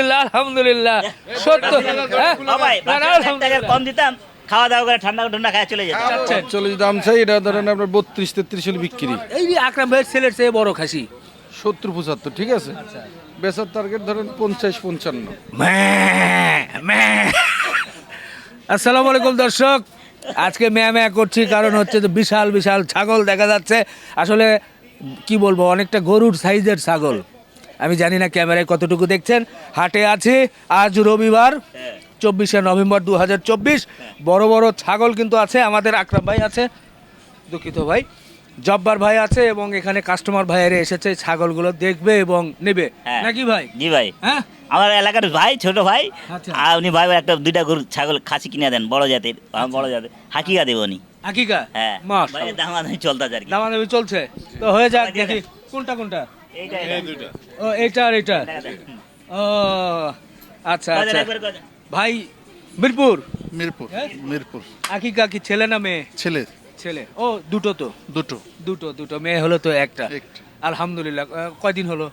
আলহামদুলিল্লাহ আলহামদুলিল্লাহ। সত্য। হ্যাঁ? আলহামদুলিল্লাহ। কম দিতাম খাওয়া দাওয়া করে ঠান্ডা ঠান্ডা খায় চলে যেতাম। চল্লিশ দাম চাই এটা ধরেন আপনার বত্রিশ তেত্রিশ হলে বিক্রি। এই আকরাম ভাইয়ের ছেলের চেয়ে বড় খাসি। সত্তর পঁচাত্তর ঠিক আছে? বেচার টার্গেট ধরেন পঞ্চাশ পঞ্চান্ন। আসসালামু আলাইকুম দর্শক। আজকে ম্যা ম্যা করছি কারণ হচ্ছে যে বিশাল বিশাল ছাগল দেখা যাচ্ছে। আসলে কি বলব অনেকটা গরুর সাইজের ছাগল। আমি জানি না ক্যামেরায় কতটুকু দেখছেন। হাটে আছে আজ রবিবার চব্বিশে নভেম্বর দু বড় বড় ছাগল কিন্তু আছে আমাদের আকরাম ভাই আছে দুঃখিত ভাই। জব্বার ভাই আছে এবং এখানে কাস্টমার ভাইয়েরা এসেছে ছাগলগুলো দেখবে এবং নেবে। হ্যাঁ। নাকি ভাই? জি ভাই। হ্যাঁ? আমার এলাকার ভাই ছোট ভাই আচ্ছা। আর উনি ভাই একটা দুইটা গরু ছাগল খাসি কিনে দেন বড় জাতের বড় জাতের। হাকিকা দেব উনি। আকিকা হ্যাঁ। দামাদামি চলতে আর কি। দামাদামি চলছে। তো হয়ে যাক দেখি। কোনটা কোনটা। ও এইটা আর এইটা। ও আচ্ছা আচ্ছা। ভাই মিরপুর? মিরপুর হ্যাঁ? মিরপুর। আকিকা কি ছেলে না মেয়ে? ছেলে। ছেলে। ও দুটো তো? দুটো। দুটো দুটো। মেয়ে হলো তো একটা। একটা। আলহামদুলিল্লাহ। কয়দিন হলো?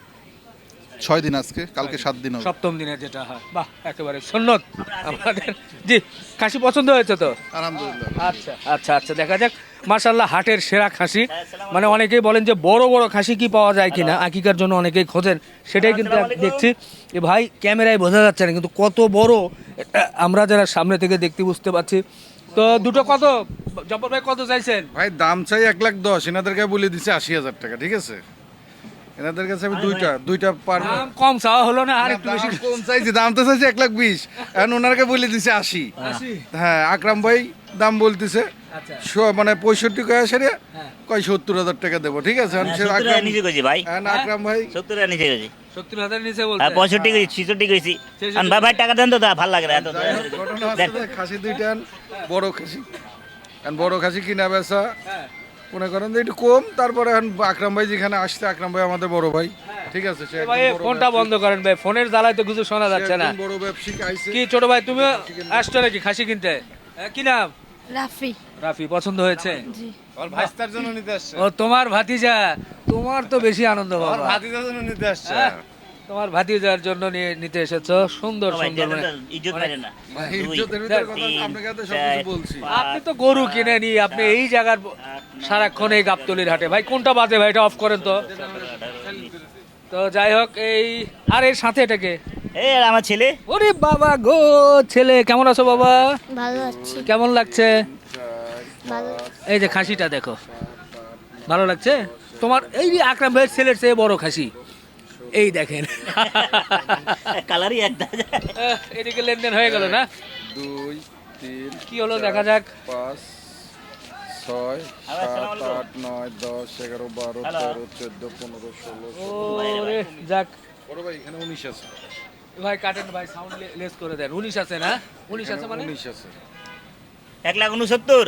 ছয় দিন আজকে কালকে সাত দিন সপ্তম দিনে যেটা হয়। বাহ একেবারে সন্ন্যত আমাদের জি খাসি পছন্দ হয়েছে তো? আলহামদুলিল্লাহ। আচ্ছা আচ্ছা আচ্ছা দেখা যাক। মার্শাল্লাহ হাটের সেরা খাসি। মানে অনেকেই বলেন যে বড় বড় খাসি কি পাওয়া যায় কিনা আকিকার জন্য অনেকেই খোঁজেন। সেটাই কিন্তু দেখছি। এ ভাই ক্যামেরায় বোঝা যাচ্ছে না কিন্তু কত বড় আমরা যারা সামনে থেকে দেখতে বুঝতে পারছি। তো দুটো কত? জব্বর ভাই কত চাইছেন? ভাই দাম চাই এক লাখ দশ এনাদেরকে বলে দিছে আশি হাজার টাকা ঠিক আছে? এনাদের কাছে আমি দুইটা দুইটা পার কম চাওয়া হলো না আর একটু বেশি। কম চাইছি দাম তো চাইছি এক লাখ বিশ। এখন ওনারকে বলে দিছে আশি। আশি? হ্যাঁ আকরাম ভাই দাম বলতেছে। আচ্ছা। মানে পঁয়ষট্টি কয়ে সেরে হ্যাঁ। কয় সত্তর হাজার টাকা দেবো ঠিক আছে? হ্যাঁ, নিচে গেছি ভাই। হ্যাঁ, আকরাম ভাই সত্তর টাকা নিচে গেছি সত্তর হাজার নিচে বলতে পঁয়ষট্টি গেছি ছিষট্টি গেছি ভাই ভাই টাকা দেন তো ভালো লাগে না ঘটনা খাসি দুইটা বড় খাসি। বড় খাসি কিনা বেচা। হ্যাঁ। মনে করেন যে একটু কম তারপরে এখন আকরাম ভাই যেখানে আসছে আকরাম ভাই আমাদের বড় ভাই। ঠিক আছে সে ভাই ফোনটা বন্ধ করেন ভাই ফোনের জ্বালায় তো কিছু শোনা যাচ্ছে না। বড় ব্যবসায়িক আইছে। কি ছোট ভাই তুমি আসছো নাকি খাসি কিনতে? কি নাম? রাফি। রাফি পছন্দ হয়েছে? জি। ওর ভাইস্তার জন্য নিতে আসছে। ও তোমার ভাতিজা তোমার তো বেশি আনন্দ বাবা ভাতিজার জন্য নিতে আসছে। হ্যাঁ, তোমার ভাতিজার জন্য নিয়ে নিতে এসেছ। সুন্দর ভাই, সুন্দর মানে ইজ্জত পাইলেন না। ভাই, দুই, ইজ্জতের কথা তিন, আপনাকে তো চার, বলছি। পাঁচ, আপনি তো গরু কিনে নি আপনি এই জায়গার সারাক্ষণ এই গাবতলির হাটে। ভাই কোনটা বাজে ভাই? এটা অফ করেন তো। তো যাই হোক এই আর এর সাথে এটাকে এই আমার ছেলে? ওরে বাবা গো ছেলে কেমন আছো বাবা? ভালো আছি। কেমন লাগছে? ভালো। এই যে খাসিটা দেখো। ভালো লাগছে? তোমার এই যে আকরাম ভাইয়ের ছেলের চেয়ে বড় খাসি। এই দেখেন। কালারই আহ, এদিকে লেনদেন হয়ে গেল না? দুই তিন কি হলো দেখা যাক। পাঁচ ছয় সাত আট নয় দশ এগারো বারো তেরো চোদ্দ পনেরো ষোলো যাক। বড় ভাই এখানে উনিশ আছে। ভাই কাটেন ভাই সাউন্ড লেস করে দেন। উনিশ আছে না? উনিশ আছে মানে? উনিশ আছে। এক লাখ উনসত্তর।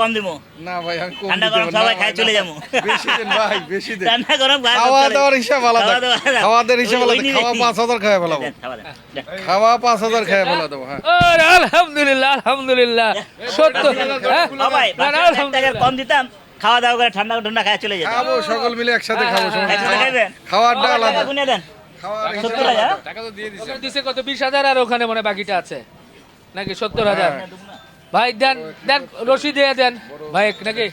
কম দিব না ভাই আমি কম ঠান্ডা গরম সবাই খাই চলে যাব। বেশি দেন ভাই বেশি দেন। ঠান্ডা গরম খাওয়া দাওয়ার হিসাব আলাদা। খাওয়া দাওয়া দাওয়ার হিসাব আলাদা। খাওয়া দেখি। পাঁচ হাজার খাওয়া। পাঁচ হাজার দেবো হ্যাঁ। আরে আলহামদুলিল্লাহ আলহামদুলিল্লাহ। সত্য। হ্যাঁ? ভাই, টাকার কম দিতাম খাওয়া দাওয়া করে ঠান্ডা ঠান্ডা খায় চলে যেতাম। খাব সকল মিলে একসাথে খাব সমস্যা একসাথে খাইবেন? খাওয়ারটা টাকা আলাদা। গুনে দেন। খাওয়ার সত্তর হাজার? ওখানে দিছে কত? বিশ হাজার আর ওখানে মানে বাকিটা আছে। নাকি সত্তর হাজার? ভাই দেন দেন রশি দিয়ে দেন। ভাই নাকি?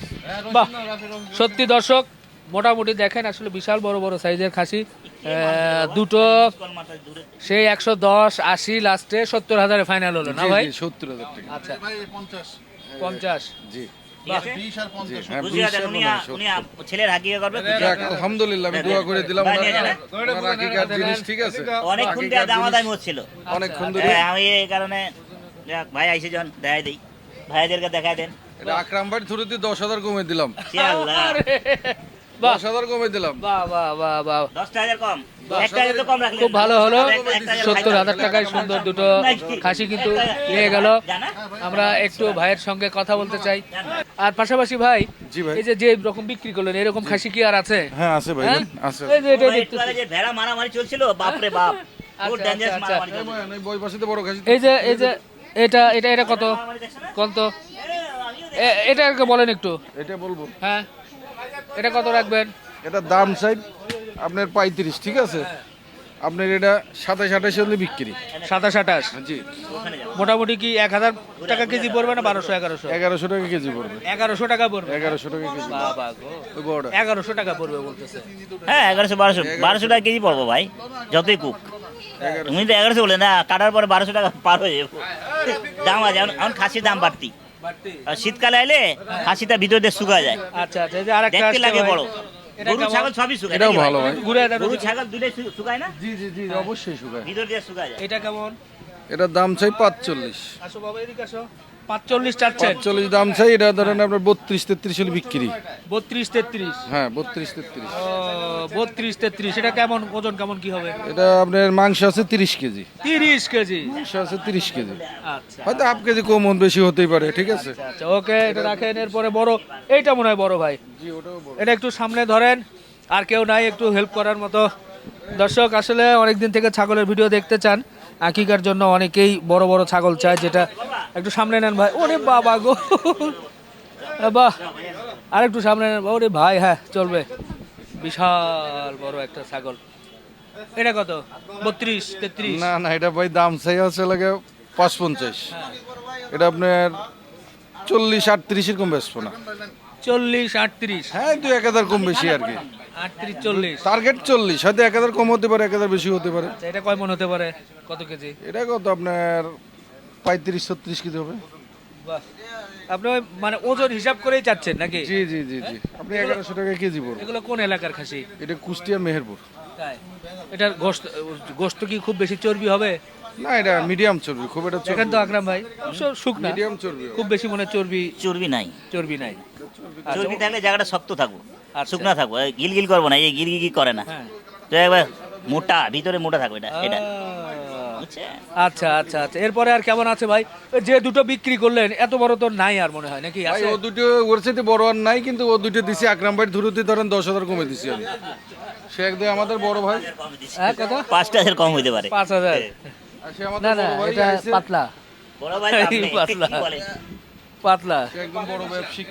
বাহ সত্যি দর্শক মোটামুটি দেখেন আসলে বিশাল বড় বড় সাইজের খাসি। দুটো সেই একশো দশ আশি লাস্টে সত্তর হাজারে ফাইনাল হলো না ভাই? সত্তর হাজার আচ্ছা। পঞ্চাশ। জি। হ্যাঁ যাক, আলহামদুলিল্লাহ আমি দোয়া করে দিলাম জিনিস ঠিক আছে? অনেকক্ষণ হচ্ছিল। অনেকক্ষণ ধরে হ্যাঁ, আমি এই কারণে ভাই আইসে যখন দেখাই দিই। ভাইদেরকে দেখাই দেন। এটা আকরাম ভাই থ্রুতে দশ হাজার কমে দিলাম। সে আল্লাহ। বাহ। দশ হাজার কমে দিলাম। বাহ বাহ বাহ বাহ। দশটা হাজার কম। খুব ভালো হলো। সত্তর হাজার টাকায় সুন্দর দুটো খাসি কিন্তু নিয়ে গেল। আমরা একটু ভাইয়ের সঙ্গে কথা বলতে চাই। আর পাশাপাশি ভাই জি ভাই। এই যে যে রকম বিক্রি করলেন এরকম খাসি কি আর আছে? হ্যাঁ আছে ভাই। হ্যাঁ? আছে। এই যে এটা যে ভেড়া মারামারি চলছিল বাপ। আচ্ছা, আচ্ছা। বই পাশে বড় এই যে এই যে এটা এটা এটা কত? কত? এটা একটু বলেন একটু। এটা বলব। হ্যাঁ। এটা কত রাখবেন? এটা দাম চাই আপনার পঁয়ত্রিশ ঠিক আছে? আপনার এটা সাতাশ আঠাশ হলে বিক্রি। সাতাশ আঠাশ? জি। মোটামুটি কি এক হাজার টাকা কেজি পড়বে না বারোশো এগারোশো? এগারোশো টাকা কেজি পড়বে। এগারোশো টাকা পড়বে। এগারোশো টাকা কেজি। এগারোশো টাকা পড়বে বলতেছে। হ্যাঁ এগারোশো বারোশো। বারোশো টাকা কেজি পড়ব ভাই যতই কুক। তুমি তো এগারোশো বলে না কাটার পরে বারোশো টাকা পার হয়ে যাব। দাম আছে এখন খাসির দাম বাড়তি। শীতকালে এলে খাসিটা ভিতর দিয়ে শুকা যায়। আচ্ছা আচ্ছা দেখতে লাগে বড়। এটা গরু কেমন? ছাগল সবই শুকায়। এটাও ভালো ভাই। গরু ছাগল দুটোই শুকায় না? জি জি জি অবশ্যই শুকায়। ভিতর দিয়ে শুকায় যায়। এটা কেমন? এটার দাম চাই পাঁচচল্লিশ। আসো বাবা এদিকে আসো। পাঁচচল্লিশ চাচ্ছেন। পাঁচচল্লিশ দাম চাই এটা ধরেন আপনার বত্রিশ তেত্রিশ হলে বিক্রি। বত্রিশ তেত্রিশ। হ্যাঁ বত্রিশ তেত্রিশ। বত্রিশ তেত্রিশ এটা কেমন ওজন কেমন কি হবে? এটা আপনার মাংস আছে তিরিশ কেজি। তিরিশ কেজি? মাংস আছে তিরিশ কেজি। আচ্ছা। হয়তো হাফ কেজি কম বেশি হতেই পারে ঠিক আছে? আচ্ছা ওকে এটা রাখেন এরপরে বড় এইটা মনে হয় বড় ভাই। এটা একটু সামনে ধরেন আর কেউ নাই একটু হেল্প করার মতো। দর্শক আসলে অনেকদিন থেকে ছাগলের ভিডিও দেখতে চান আকিকার জন্য অনেকেই বড় বড় ছাগল চায় যেটা একটু সামনে নেন ভাই। ওরে বাবা গো। বাহ। আর একটু সামনে নেন। ওরে ভাই হ্যাঁ চলবে। বিশাল বড় একটা ছাগল। এটা কত? বত্রিশ তেত্রিশ? না না এটা ভাই দাম চাই আছে লাগে পাঁচ পঞ্চাশ এটা আপনার চল্লিশ আটত্রিশ এরকম বেসবো না। চল্লিশ আটত্রিশ? হ্যাঁ দু এক হাজার কম বেশি আর কি। আটত্রিশ চল্লিশ। টার্গেট চল্লিশ। হয়তো এক হাজার কম হতে পারে এক হাজার বেশি হতে পারে। আচ্ছা, এটা কয় মন হতে পারে? কত কেজি? এটা কত আপনার পঁয়ত্রিশ ছত্রিশ কেজি হবে। বাহ। আপনি মানে ওজন হিসাব করেই চাচ্ছেন নাকি? জি জি জি জি। আপনি এগারোশো টাকা কেজি পড়বে। এগুলো কোন এলাকার খাসি? এটা কুষ্টিয়া মেহেরপুর। তাই। এটার গোস্ত গোস্ত কি খুব বেশি চর্বি হবে? না এটা মিডিয়াম চর্বি খুব এটা দেখেন তো আকরাম ভাই শুকনা। মিডিয়াম চর্বি খুব বেশি মনে হয় চর্বি চর্বি নাই। চর্বি নাই। চর্বি থাকলে জায়গাটা শক্ত থাকব আচ্ছা। শুকনা থাকব এই গিল গিল করব না এই গিল গিল করে না। হ্যাঁ। তো একবার মোটা ভিতরে মোটা থাকবে এটা এটা। আচ্ছা। আচ্ছা আচ্ছা এরপরে আর কেমন আছে ভাই? যে দুটো বিক্রি করলেন এত বড় তো নাই আর মনে হয় নাকি? ভাই ও দুটো ওর সাথে বড় আর নাই কিন্তু ও দুটো দিছি আকরাম ভাই ধরুতে ধরেন দশ হাজার কমে দিছি আমি। সে একদম আমাদের বড় ভাই। হ্যাঁ কত? পাঁচটা হাজার কম হইতে পারে। পাঁচ হাজার। আর সে আমাদের না বড় ভাই এটা আইছে, পাতলা। বড় ভাই এই আপনি, পাতলা। কি বলেন? পাতলা। সে একদম বড় ব্যবসায়িক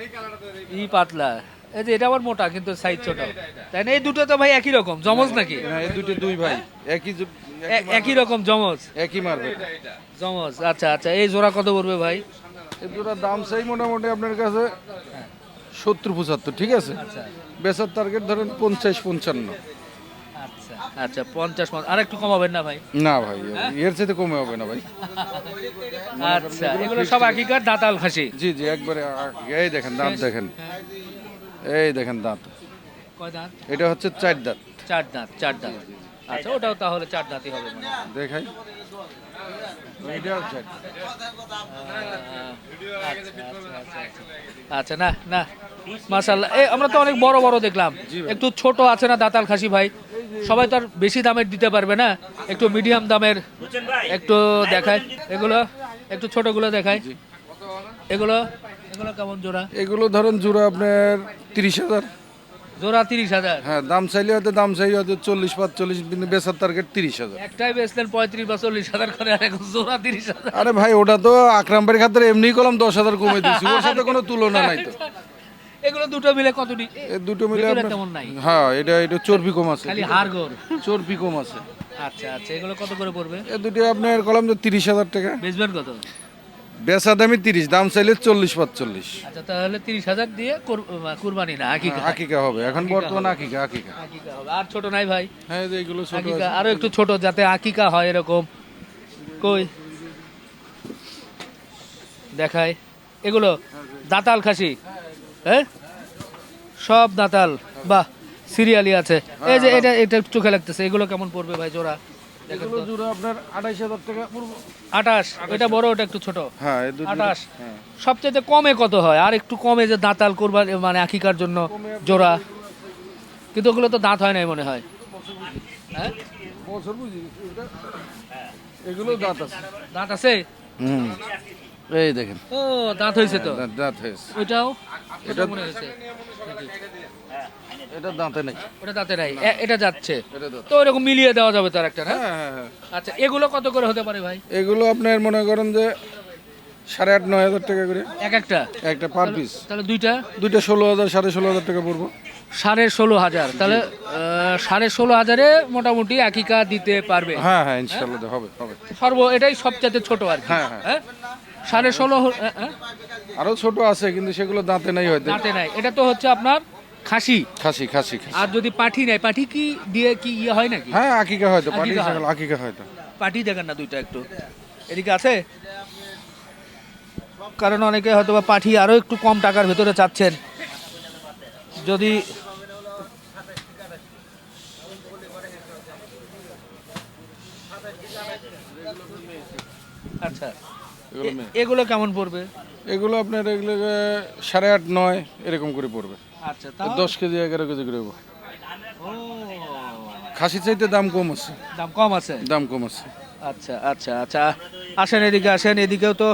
ই পাতলা। এই যে এটা আবার মোটা কিন্তু সাইজ ছোট। তাই না? এই দুটো তো ভাই একই রকম। জমজ নাকি? হ্যাঁ এই দুটো দুই ভাই। একই জ- একই রকম জমজ। একই মারবে। জমজ আচ্ছা আচ্ছা এই জোড়া কত পড়বে ভাই? এই দুটোর দাম চাই মোটামুটি আপনার কাছে সত্তর পঁচাত্তর ঠিক আছে? আচ্ছা। বেচার টার্গেট ধরেন পঞ্চাশ পঞ্চান্ন। আচ্ছা আচ্ছা পঞ্চাশ পঞ্চাশ আর একটু কমাবেন না ভাই? না ভাই এর কমে হবে না ভাই। আচ্ছা এগুলো সব দাঁতাল খাসি। জি জি একবারে এই দেখেন দাঁত দেখেন। এই দেখেন দাঁত। কয় দাঁত? এটা হচ্ছে চার দাঁত। চার দাঁত চার দাঁত। আচ্ছা ওটাও তাহলে চার দাঁতি হবে মনে দেখাই। আচ্ছা, আচ্ছা, না না মাশাল্লাহ এ আমরা তো অনেক বড় বড় দেখলাম। একটু ছোট আছে না দাঁতাল খাসি ভাই? সবাই তো আর বেশি দামের দিতে পারবে না? একটু মিডিয়াম দামের একটু দেখায় এগুলো একটু ছোটগুলো দেখায় এগুলো এগুলো কেমন জোড়া? এগুলো ধরেন জোড়া আপনার তিরিশ হাজার। জোড়া তিরিশ হাজার। হ্যাঁ দাম চাইলে হয়তো দাম চাইলে হয়তো চল্লিশ পাঁচচল্লিশ কিন্তু বেচার টার্গেট তিরিশ হাজার। একটাই বেচলেন পঁয়ত্রিশ বা চল্লিশ হাজার করে আর এখন জোড়া তিরিশ হাজার। আরে ভাই ওটা তো আকরাম বাড়ির এমনি করলাম দশ হাজার কমে দিচ্ছি ওর সাথে কোনো তুলনা নাই তো। এগুলো দুটো মিলে কত দুটো মিলে তেমন নাই। হ্যাঁ এটা এটা চর্বি কম আছে। খালি হাড়গর চর্বি কম আছে। আচ্ছা আচ্ছা এগুলো কত করে পড়বে? এ দুটো আপনার কলাম তো তিরিশ হাজার টাকা। বেচবেন কত? বেচা দামি তিরিশ দাম চাইলে চল্লিশ পাঁচচল্লিশ। আচ্ছা তাহলে তিরিশ হাজার দিয়ে কুর- কুরবানি না আকিকা। আকিকা হবে। এখন বর্তমান আকিকা আকিকা। আকিকা হবে। আর ছোট নাই ভাই? হ্যাঁ এই যে এগুলো ছোট আকিকা আছে। আরও একটু ছোট যাতে আকিকা হয় এরকম। কই? দেখায় এগুলো দাঁতাল খাসি? হ্যাঁ? সব দাঁতাল। বাহ সিরিয়ালি আছে। এই যে এটা এটা একটু চোখে লাগতেছে। এগুলো কেমন পড়বে ভাই জোড়া? এগুলো জোড়া আপনার আঠাইশ হাজার টাকা পড়বে। আটাশ এটা বড় ওটা একটু ছোট? হ্যাঁ এই দুটো হ্যাঁ। সবচেয়ে কমে কত হয়? আর একটু কমে যে দাঁতাল করবার মানে আকিকার জন্য জোড়া। কিন্তু ওগুলো তো দাঁত হয় নাই মনে হয়। হ্যাঁ? বছর বুঝি এগুলো দাঁত আছে। দাঁত আছে? হুম। এই দেখেন। ও দাঁত হয়েছে তো? দাঁত- দাঁত হয়েছে। ওইটাও? এটা এটা- মনে হয়েছে। এটা দাঁতে ওটা দাঁতে নাই। এটা যাচ্ছে। তো ওরকম মিলিয়ে দেওয়া যাবে তার একটা না? হ্যাঁ হ্যাঁ হ্যাঁ। আচ্ছা এগুলো কত করে হতে পারে ভাই? এগুলো আপনার মনে করেন যে সাড়ে আট নয় হাজার টাকা করে। এক একটা? একটা পার পিস তাহলে দুইটা? দুইটা ষোলো হাজার সাড়ে ষোলো হাজার টাকা পড়ব। সাড়ে ষোলো হাজার। তাহলে সাড়ে ষোলো হাজারে মোটামুটি আকিকা দিতে পারবে। হ্যাঁ হ্যাঁ ইনশাল্লাহ হবে হবে। সর্ব এটাই সবচেয়ে ছোট আর কি। হ্যাঁ, হ্যাঁ। সাড়ে ষোলো হ- হ্যাঁ, হ্যাঁ? আরও ছোট আছে কিন্তু সেগুলো দাঁতে নাই হয়তো। দাঁতে নাই। এটা তো হচ্ছে আপনার খাসি? খাসি খাসি খাসি। আর যদি পাঠি নেয় পাঠি কি দিয়ে কি ইয়ে হয় নাকি? হ্যাঁ আকিকা হয়তো পাটি আকিকা হয়। ছাগল আকিকা হয়তো পাঠি দেখেন না দুইটা একটু। এদিকে আছে? কারণ অনেকে হয়তো বা পাঠি আরও একটু কম টাকার ভেতরে চাচ্ছেন। যদি আচ্ছা এগুলো মেয়ে। এগুলো কেমন পড়বে? এগুলো আপনার এগুলো সাড়ে আট নয় এরকম করে পড়বে। আচ্ছা দশ কেজি এগারো কেজি করে খাসি চাইতে দাম কম আছে। দাম কম আছে? দাম কম আছে। আচ্ছা আচ্ছা আচ্ছা। আসেন এদিকে আসেন এদিকেও তো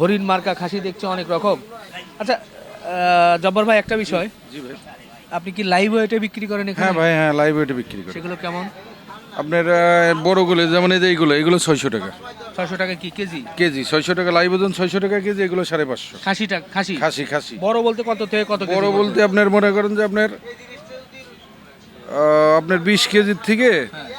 হরিণ মার্কা খাসি দেখছি অনেক রকম। আচ্ছা জব্বর ভাই একটা বিষয়। জি ভাই। আপনি কি লাইভ ওয়েটে বিক্রি করেন হ্যাঁ ভাই হ্যাঁ লাইভ ওয়েটে বিক্রি করে। সেগুলো কেমন? আপনার বড়গুলো যেমন এই যে এইগুলো এগুলো ছয়শো টাকা। ছয়শো টাকা কি কেজি? কেজি ছয়শো টাকা লাইভ ওজন ছয়শো টাকা কেজি এগুলো সাড়ে পাঁচশো। খাসিটা খাসি? খাসি খাসি। বড় বলতে কত থেকে কত বড় বলতে আপনার মনে করেন যে আপনার আপনার বিশ কেজির থেকে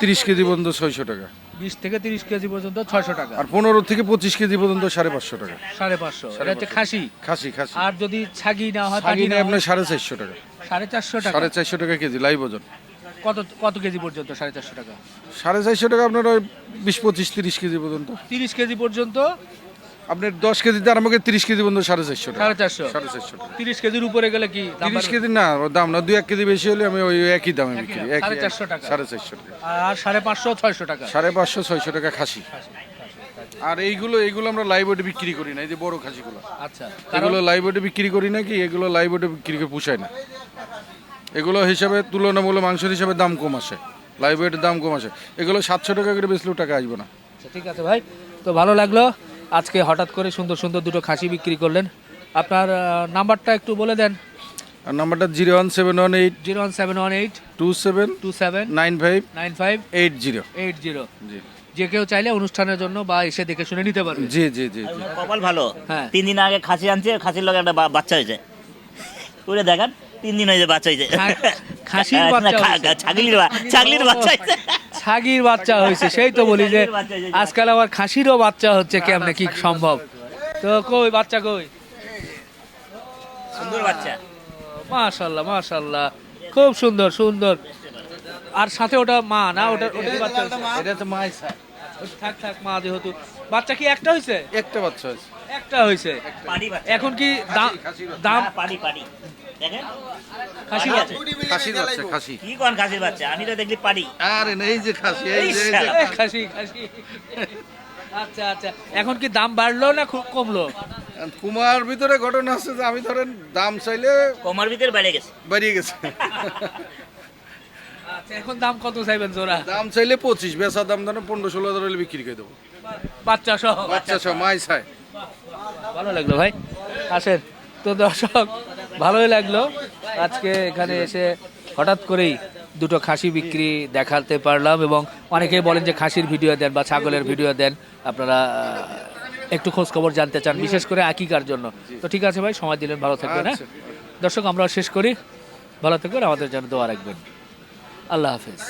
তিরিশ কেজি পর্যন্ত ছয়শো টাকা। বিশ থেকে তিরিশ কেজি পর্যন্ত ছয়শো টাকা। আর পনেরো থেকে পঁচিশ কেজি পর্যন্ত সাড়ে পাঁচশো টাকা। সাড়ে পাঁচশো। এটা হচ্ছে খাসি। খাসি খাসি। আর যদি ছাগি না হয় ছাগি না আপনার সাড়ে চারশো টাকা। সাড়ে চারশো টাকা। সাড়ে চারশো টাকা কেজি লাইভ ওজন। কত কত কেজি পর্যন্ত? সাড়ে চারশো টাকা। সাড়ে চারশো টাকা আপনার ওই বিশ পঁচিশ তিরিশ কেজি পর্যন্ত। তিরিশ কেজি পর্যন্ত? আপনার দশ কেজিতে আরম্ভ করে তিরিশ কেজি পর্যন্ত সাড়ে চারশো সাড়ে চারশো? সাড়ে চারশো তিরিশ কেজির উপরে গেলে কি তিরিশ কেজি না দাম না দুই এক কেজি বেশি হলে আমি ওই একই দামে বিক্রি সাড়ে চারশো টাকা। সাড়ে চারশো টাকা। আর সাড়ে পাঁচশো ছয়শো টাকা। সাড়ে পাঁচশো ছয়শো টাকা খাসি। আর এইগুলো এইগুলো আমরা লাইভ বিক্রি করি না এই যে বড় খাসিগুলো। আচ্ছা এগুলো ওয়েটে বিক্রি করি না কি এগুলো লাইভ বিক্রি করে পুষায় না। এগুলো হিসাবে তুলনামূলক মাংসের হিসাবে দাম কম আসে। লাইভ ওয়েটের দাম কম আসে। এগুলো সাতশো টাকা করে বেচলেও টাকা আসবে না। আচ্ছা ঠিক আছে ভাই। তো ভালো লাগল। আজকে হঠাৎ করে সুন্দর সুন্দর দুটো খাসি বিক্রি করলেন। আপনার নাম্বারটা একটু বলে দেন। আর নাম্বারটা zero one seven one eight zero one seven one eight two seven two seven nine five nine five eight zero. Eight zero. জি। যে কেউ চাইলে অনুষ্ঠানের জন্য বা এসে দেখে শুনে নিতে পারবে। জি জি জি জি। কপাল ভালো। হ্যাঁ। তিন দিন আগে খাসি আনছে খাসির লগে একটা বা- বাচ্চা হয়েছে। ওরে দেখান। তিন দিন হয়েছে বাচ্চা হয়েছে। খাসির বাচ্চা ছাগলির ছাগলির বাচ্চা হয়েছে। ছাগির বাচ্চা হয়েছে সেই তো বলি যে হয়েছে। আজকাল আবার খাসিরও বাচ্চা হচ্ছে কেমনে কি সম্ভব। তো কই বাচ্চা কই? সুন্দর বাচ্চা। মাশাল্লাহ মাশাল্লাহ। খুব সুন্দর সুন্দর। আর সাথে ওটা মা না? ওটা ওটা বাচ্চা হয়েছে? এটা তো মাইস থাক থাক মা যেহেতু। বাচ্চা কি একটা হয়েছে? একটা বাচ্চা আছে একটা হয়েছে। এখন কি দাম দাম হ্যাঁ, দেখেন? খাসি আছে। খাসির বাচ্চা খাসি। কি কোন খাসির বাচ্চা? আমি তো দেখলি পাড়ি। আরে এই যে খাসি এই যে এই যে। শালা। এ, খাসি খাসি। আচ্ছা আচ্ছা। এখন কি দাম বাড়লো না খুব কমলো? কুমার ভিতরে ঘটনা আছে যে আমি ধরেন দাম চাইলে কমার ভিতরে বেড়ে গেছে। বাড়িয়ে গেছে। আচ্ছা এখন দাম কত চাইবেন জোড়া? দাম চাইলে পঁচিশ বেচা দাম ধরেন পনেরো ষোলো হাজার হলে বিক্রি করে দেবো। বাচ্চা সহ। বাচ্চা সব মাই চাই ভালো লাগল ভাই। আসেন। তো দর্শক ভালোই লাগল। আজকে এখানে এসে হঠাৎ করেই দুটো খাসি বিক্রি দেখাতে পারলাম এবং অনেকেই বলেন যে খাসির ভিডিও দেন বা ছাগলের ভিডিও দেন আপনারা একটু খোঁজ খবর জানতে চান বিশেষ করে আকিকার জন্য। তো ঠিক আছে ভাই সময় দিলেন ভালো থাকবেন হ্যাঁ? দর্শক আমরা শেষ করি। ভালো থাকবেন আমাদের জন্য দোয়া রাখবেন। আল্লাহ হাফেজ।